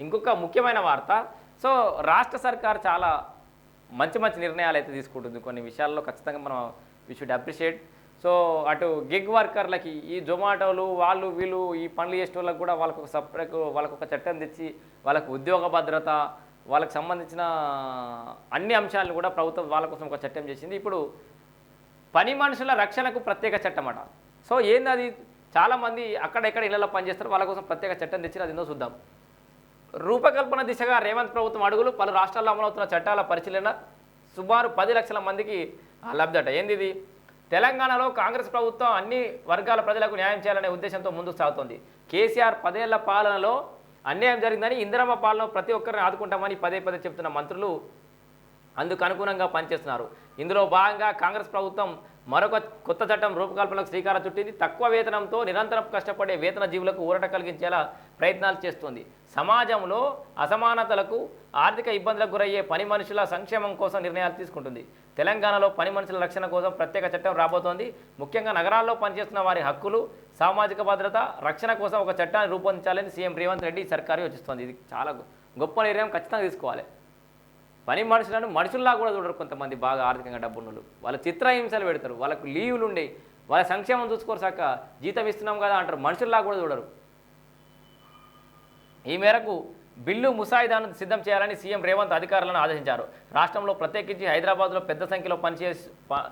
ఇంకొక ముఖ్యమైన వార్త. సో రాష్ట్ర సర్కార్ చాలా మంచి మంచి నిర్ణయాలు అయితే తీసుకుంటుంది. కొన్ని విషయాల్లో ఖచ్చితంగా మనం వీ షుడ్ అప్రిషియేట్ సో అటు గిగ్ వర్కర్లకి ఈ జొమాటోలు వాళ్ళు వీళ్ళు ఈ పనులు చేసే వాళ్ళకి కూడా వాళ్ళకు ఒక సపరేట్ వాళ్ళకు ఒక చట్టం తెచ్చి వాళ్ళకు ఉద్యోగ భద్రత వాళ్ళకి సంబంధించిన అన్ని అంశాలను కూడా ప్రభుత్వం వాళ్ళ కోసం ఒక చట్టం చేసింది. ఇప్పుడు పని మనుషుల రక్షణకు ప్రత్యేక చట్టం అట సో ఏంది అది? చాలామంది అక్కడెక్కడ ఇళ్ళలో పనిచేస్తారు వాళ్ళ కోసం ప్రత్యేక చట్టం తెచ్చి అది ఏందో చూద్దాం. రూపకల్పన దిశగా రేవంత్ ప్రభుత్వం అడుగులు పలు రాష్ట్రాల్లో అమలవుతున్న చట్టాల పరిశీలన సుమారు పది లక్షల మందికి లబ్ధట. ఏంది ఇది తెలంగాణలో కాంగ్రెస్ ప్రభుత్వం అన్ని వర్గాల ప్రజలకు న్యాయం చేయాలనే ఉద్దేశంతో ముందుకు సాగుతోంది. కేసీఆర్ పదేళ్ళ పాలనలో అన్యాయం జరిగిందని ఇందిరమ్మ పాలన ప్రతి ఒక్కరిని ఆదుకుంటామని పదే పదే చెప్తున్న మంత్రులు అందుకు అనుగుణంగా పనిచేస్తున్నారు. ఇందులో భాగంగా కాంగ్రెస్ ప్రభుత్వం మరొక కొత్త చట్టం రూపకల్పనకు శ్రీకారం చుట్టింది. తక్కువ వేతనంతో నిరంతరం కష్టపడే వేతన జీవులకు ఊరట కలిగించేలా ప్రయత్నాలు చేస్తుంది. సమాజంలో అసమానతలకు ఆర్థిక ఇబ్బందులకు గురయ్యే పని మనుషుల సంక్షేమం కోసం నిర్ణయాలు తీసుకుంటుంది. తెలంగాణలో పని మనుషుల రక్షణ కోసం ప్రత్యేక చట్టం రాబోతోంది. ముఖ్యంగా నగరాల్లో పనిచేస్తున్న వారి హక్కులు సామాజిక భద్రత రక్షణ కోసం ఒక చట్టాన్ని రూపొందించాలని సీఎం రేవంత్ రెడ్డి సర్కారు యోచిస్తోంది. ఇది చాలా గొప్ప నిర్ణయం ఖచ్చితంగా తీసుకోవాలి. పని మనుషులను మనుషుల్లా కూడా చూడరు కొంతమంది బాగా ఆర్థికంగా డబ్బున్నోళ్ళు వాళ్ళ చిత్రహింసలు పెడతారు వాళ్ళకు లీవులు ఉండే వాళ్ళ సంక్షేమం చూసుకోరసాక జీతం ఇస్తున్నాం కదా అంటారు మనుషుల్లా కూడా చూడరు. ఈ మేరకు బిల్లు ముసాయిదాను సిద్ధం చేయాలని సీఎం రేవంత్ అధికారులను ఆదేశించారు. రాష్ట్రంలో ప్రత్యేకించి హైదరాబాద్లో పెద్ద సంఖ్యలో పనిచేసి ప-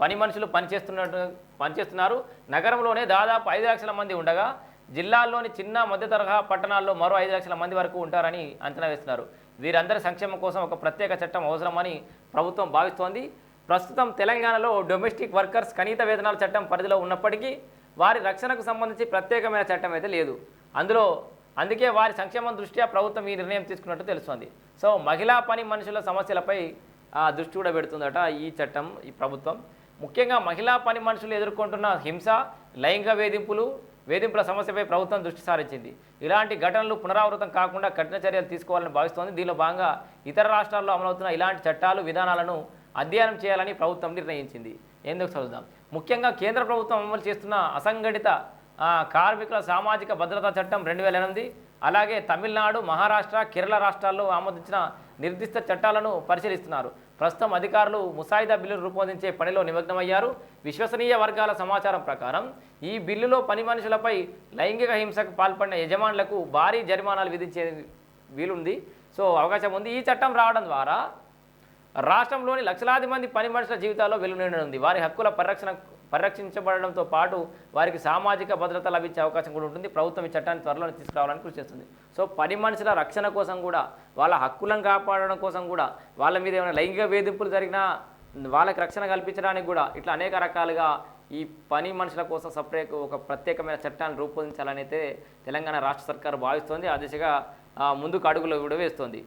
పని మనుషులు పనిచేస్తున్నట్టు పనిచేస్తున్నారు. నగరంలోనే దాదాపు ఐదు లక్షల మంది ఉండగా జిల్లాల్లోని చిన్న మధ్య తరహా పట్టణాల్లో మరో ఐదు లక్షల మంది వరకు ఉంటారని అంచనా వేస్తున్నారు. వీరందరి సంక్షేమం కోసం ఒక ప్రత్యేక చట్టం అవసరమని ప్రభుత్వం భావిస్తోంది. ప్రస్తుతం తెలంగాణలో డొమెస్టిక్ వర్కర్స్ కనీత వేతనాల చట్టం పరిధిలో ఉన్నప్పటికీ వారి రక్షణకు సంబంధించి ప్రత్యేకమైన చట్టం అయితే లేదు. అందులో అందుకే వారి సంక్షేమం దృష్ట్యా ప్రభుత్వం ఈ నిర్ణయం తీసుకున్నట్టు తెలుస్తోంది. సో మహిళా పని మనుషుల సమస్యలపై ఆ, దృష్టి కూడా పెడుతుందట ఈ చట్టం ఈ ప్రభుత్వం. ముఖ్యంగా మహిళా పని మనుషులు ఎదుర్కొంటున్న హింస లైంగిక వేధింపులు వేధింపుల సమస్యపై ప్రభుత్వం దృష్టి సారించింది. ఇలాంటి ఘటనలు పునరావృతం కాకుండా కఠిన చర్యలు తీసుకోవాలని భావిస్తోంది. దీనిలో భాగంగా ఇతర రాష్ట్రాల్లో అమలవుతున్న ఇలాంటి చట్టాలు విధానాలను అధ్యయనం చేయాలని ప్రభుత్వం నిర్ణయించింది. ఎందుకు చదువుదాం? ముఖ్యంగా కేంద్ర ప్రభుత్వం అమలు చేస్తున్న అసంఘటిత కార్మికుల సామాజిక భద్రతా చట్టం రెండు వేల ఎనిమిది అలాగే తమిళనాడు మహారాష్ట్ర కేరళ రాష్ట్రాల్లో ఆమోదించిన నిర్దిష్ట చట్టాలను పరిశీలిస్తున్నారు. ప్రస్తుతం అధికారులు ముసాయిదా బిల్లును రూపొందించే పనిలో నిమగ్నమయ్యారు. విశ్వసనీయ వర్గాల సమాచారం ప్రకారం ఈ బిల్లులో పని మనుషులపై లైంగిక హింసకు పాల్పడిన యజమానులకు భారీ జరిమానాలు విధించే వీలుంది. సో అవకాశం ఉంది. ఈ చట్టం రావడం ద్వారా రాష్ట్రంలోని లక్షలాది మంది పని మనుషుల జీవితాల్లో వెలువనుంది వారి హక్కుల పరిరక్షణ పరిరక్షించబడడంతో పాటు వారికి సామాజిక భద్రత లభించే అవకాశం కూడా ఉంటుంది. ప్రభుత్వం ఈ చట్టాన్ని త్వరలోనే తీసుకురావాలని కృషి చేస్తుంది. సో పని మనుషుల రక్షణ కోసం కూడా వాళ్ళ హక్కులను కాపాడడం కోసం కూడా వాళ్ళ మీద ఏమైనా లైంగిక వేధింపులు జరిగినా వాళ్ళకి రక్షణ కల్పించడానికి కూడా ఇట్లా అనేక రకాలుగా ఈ పని మనుషుల కోసం సపరేట్ ఒక ప్రత్యేకమైన చట్టాన్ని రూపొందించాలని అయితే తెలంగాణ రాష్ట్ర సర్కారు భావిస్తోంది. ఆ దిశగా ముందుకు అడుగులు కూడా వేస్తోంది.